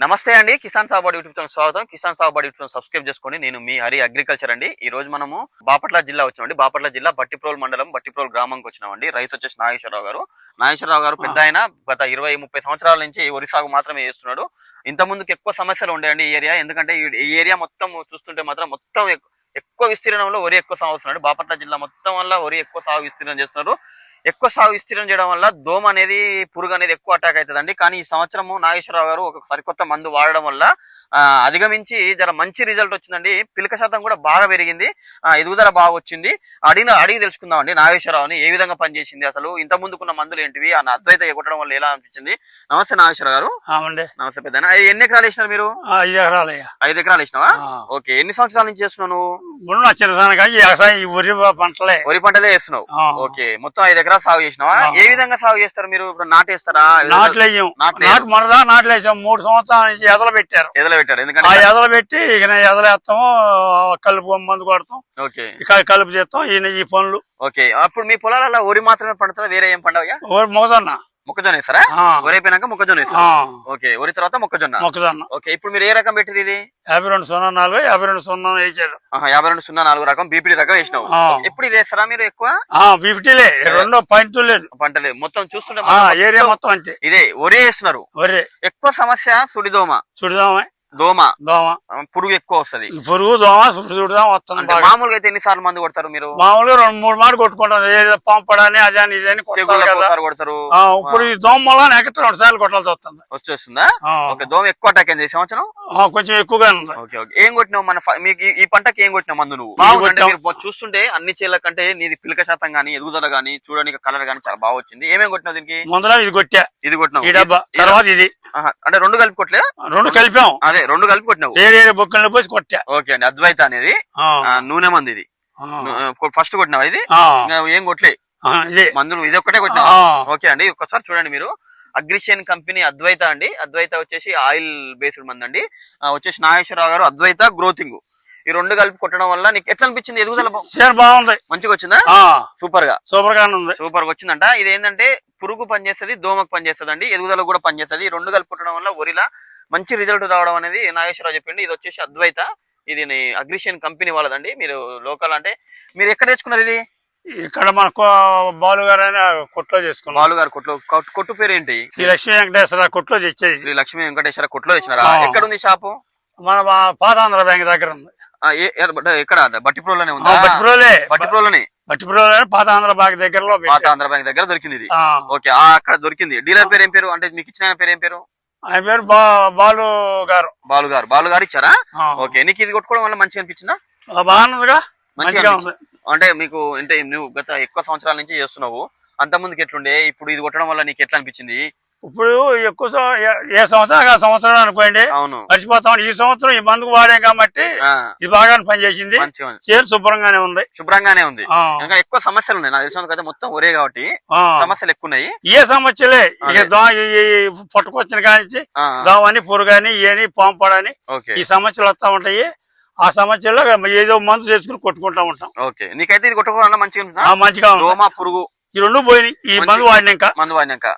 నమస్తే అండి కిసాన్ సాగుబడి యూట్యూబ్ ఛానల్ స్వాగతం. కిసాన్ సాగుబడి యూట్యూబ్ సబ్స్క్రైబ్ చేసుకోండి. నేను మీ హరి అగ్రికల్చర్ అండి. ఈ రోజు మనము బాపట్ల జిల్లా వచ్చామండి. బాపట్ల జిల్లా బట్టిప్రోల్ మండలం బట్టిప్రోల్ గ్రామంకి వచ్చినామండి. రైతు వచ్చేసి నాగేశ్వరరావు గారు. నాగేశ్వరరావు గారు పెద్ద ఆయన గత ఇరవై ముప్పై సంవత్సరాల నుంచి వరి సాగు మాత్రమే చేస్తున్నాడు. ఇంత ముందుకు ఎక్కువ సమస్యలు ఉండేయండి ఈ ఏరియా. ఎందుకంటే ఈ- ఏరియా మొత్తం చూస్తుంటే మాత్రం మొత్తం ఎక్కువ విస్తీర్ణంలో వరి ఎక్కువ సాగుతున్నాడు బాపట్ల జిల్లా మొత్తం వల్ల వరి ఎక్కువ సాగు విస్తీర్ణం చేస్తున్నారు ఎక్కువ సాగు విస్తీర్ణం చేయడం వల్ల దోమ అనేది పురుగు అనేది ఎక్కువ అటాక్ అవుతుందండి కానీ ఈ సంవత్సరము నాగేశ్వరరావు గారు ఒక సరికొత్త మందు వాడడం వల్ల అధిగమించి జర మంచి రిజల్ట్ వచ్చిందండి. పిలక శాతం కూడా బాగా పెరిగింది. ఎదుగుదల బాగా వచ్చింది. అడిగిన అడిగి తెలుసుకుందామండి నాగేశ్వరరావుని. ఏ విధంగా పనిచేసింది అసలు? ఇంత ముందుకున్న మందులు ఏంటివి? ఆ అద్వైత కొట్టడం వల్ల ఎలా అనిపించింది? నమస్తే నాగేశ్వర గారు. నమస్తే పెద్ద ఎన్ని ఎకరాలు వేసినారు మీరు? ఐదు ఎకరాలయ్యా ఐదు ఎకరాలు వేసినావా. ఓకే. ఎన్ని సంవత్సరాల నుంచి చేస్తున్నావు వరి పంటలే. వరి పంటలే వేస్తున్నావు. ఓకే. మొత్తం ఐదు ఎకరాలు సాగు చేసినావా? ఆ. ఏ విధంగా సాగు చేస్తారు మీరు? ఇప్పుడు నాటేస్తారా? నాట్లు వేయం నాట్లు నాటు మరదా నాట్లు వేసాం మూడు సంవత్సరాల నుంచి ఎదలు పెట్టారు. ఎదలు పెట్టారు. ఆ ఎందుకంటే ఎదలు పెట్టి ఇక నేను ఎదలు వేస్తాము కలుపు మందు కొడతాం. ఓకే. ఇక కలుపు చేస్తాం. ఈయన ఈ పనులు. ఓకే. అప్పుడు మీ పొలాలలో వరి మాత్రమే పండుతుందా? వేరే ఏం పండవగా ఓ- మొగదన్న. మొక్కజొన్న వేస్తారా? వరి అయిపోయినాక మొక్కజొన్న వేస్తారు? ఓకే వరి తర్వాత మొక్కజొన్న. మొక్కజొన్న. ఓకే ఇప్పుడు మీరు ఏ రకం పెట్టిరు ఇది? యాభై రెండు సున్నా నాలుగు యాభై రెండు సున్నా వేసాడు ఆహా, యాభై రెండు సున్నా నాలుగు రకం బీపీడీ రకం వేసినావు. ఎప్పుడు ఇది వేస్తారా మీరు ఎక్కువ? ఫిఫ్టీలే రెండో పాయింట్ లేదు. పంటలే మొత్తం చూస్తుంటే ఏరియా మొత్తం అంతే. ఇదే ఒరే వేస్తున్నారు. వరి ఎక్కువ సమస్య సుడిదోమ. చుడదామే దోమ. దోమ. పురుగు ఎక్కువ వస్తది. పురుగు దోమ చుడదాం వస్తుంది మామూలుగా అయితే ఎన్ని సార్లు మందు కొడతారు మీరు? మామూలుగా రెండు మూడు మాటలు కొట్టుకుంటాం. ఏదో పంపడని అదని ఇదని కొడతారు ఇప్పుడు ఈ దోమ వల్ల రెండు సార్లు కొట్టాల్సి వస్తుంది. వచ్చేస్తుందా? ఓకే దోమ ఎక్కువ అటాక్ అయింది సంవత్సరం? కొంచెం ఎక్కువగా ఉంది. Okay okay. ఏం కొట్టినావు మన మీకు ఈ- పంటకి ఏం కొట్టినావు మందు నువ్వు? చూస్తుంటే అన్ని చేళ్ళ కంటే నీది పిలక శాతం గానీ ఎదుగుదల గానీ చూడడానికి కలర్ గానీ చాలా బాగా వచ్చింది. ఏమేం కొట్టినావు దీనికి? ముందర ఇది కొట్టా. ఇది కొట్టినావు. ఈ డబ్బా. తర్వాత ఇది. అంటే రెండు కలిపి కొట్టలే రెండు కలిపాం. అదే రెండు కలిపి కొట్టినావు. వేరే బొక్కలు పోసి కొట్టా. ఓకే అండి అద్వైత అనేది. నూనె మంది ఇది. ఫస్ట్ కొట్టినావు ఇది? ఏం కొట్టలే? మందులు ఇది. ఒక్కటే కొట్టినావు? ఆ, ఓకే అండి ఒక్కసారి చూడండి మీరు. అగ్రిషియన్ కంపెనీ అద్వైత అండి. అద్వైత వచ్చేసి ఆయిల్ బేస్డ్ మంది అండి. వచ్చేసి నాగేశ్వరరావు గారు అద్వైత గ్రోతింగ్. ఈ రెండు కలిపి కొట్టడం వల్ల నీకు ఎట్లా అనిపించింది? ఎదుగుదల బాగుంది. మంచిగా వచ్చిందా? సూపర్గా సూపర్ గానే ఉంది. సూపర్గా వచ్చిందంట. ఇది ఏంటంటే పురుగు పనిచేస్తుంది దోమకు పనిచేస్తుంది అండి ఎదుగుదల కూడా పనిచేస్తుంది ఈ రెండు కలిపి కొట్టడం వల్ల వరిలా మంచి రిజల్ట్ రావడం అనేది నాగేశ్వరరావు చెప్పింది ఇది వచ్చేసి అద్వైత. ఇది అగ్రిషియన్ కంపెనీ వాళ్ళదండి. మీరు లోకల్ అంటే మీరు ఎక్కడ తెచ్చుకున్నారు ఇది? ఇక్కడ మన బాలు గారు కొట్లో చేసుకున్నాం బాలు గారు కొట్లు. కొట్టు- పేరు ఏంటి శ్రీ లక్ష్మీ వెంకటేశ్వర కొట్లో తెచ్చేది. శ్రీ లక్ష్మీ వెంకటేశ్వర కొట్లో తెచ్చినారా. ఎక్కడ ఉంది షాపు? మన పాదాంధ్ర బ్యాంక్ దగ్గర ఉంది. ఎక్కడ బట్టిప్రోలోనే ఉందా? బట్టిప్రోలే బట్టిప్రోలోనే బట్టిప్రోలే పాదాంధ్ర బ్యాంక్ దగ్గరలో పాత. ఆంధ్ర బ్యాంక్ దగ్గర దొరికింది ఇది. ఓకే ఆ, అక్కడ దొరికింది. డీలర్ పేరు ఏం పేరు? అంటే మీకు ఇచ్చిన పేరు ఏం పేరు? ఆయన పేరు బాలు గారు. బాలు గారు. బాలు గారు ఇచ్చారా? ఓకే నీకు ఇది కొట్టుకోవడం వల్ల మంచిగా అనిపించిందా? బాగున్నదిగా మంచిగా అంటే మీకు అంటే నువ్వు గత ఎక్కువ సంవత్సరాల నుంచి చేస్తున్నావు. అంత ముందుకు ఎట్లుండే? ఇప్పుడు ఇది కొట్టడం వల్ల నీకు ఎట్లా అనిపించింది? ఇప్పుడు ఎక్కువ ఏ- సంవత్సరం ఆ సంవత్సరం అనుకోండి. అవును. మర్చిపోతాం. ఈ సంవత్సరం ఈ మందుకు వాడాం కాబట్టి ఆ, ఇది బాగా పనిచేసింది. చేరు శుభ్రంగానే ఉంది. శుభ్రంగానే ఉంది. ఇంకా ఎక్కువ సమస్యలు ఉన్నాయి. నాకు తెలిసిన కదా మొత్తం ఒరే కాబట్టి. సమస్యలు ఎక్కువ ఉన్నాయి ఏ సమస్యలే? ఇక. దో ఈ- ఈ పుట్టుకొచ్చిన కానించి ఆ, దోమని పురుగని ఏని పాంపడని ఈ సమస్యలు వస్తా ఉంటాయి. ఆ సమస్యల్లో ఏదో మందు చేసుకుని కొట్టుకుంటా ఉంటాం. ఓకే. నీకైతే ఇది కొట్టుకోవడం వల్ల మంచిగా మంచిగా పురుగు ఈ రెండు పోయినాయి. ఈ మందు వాడినాక. మందు వాడినాక.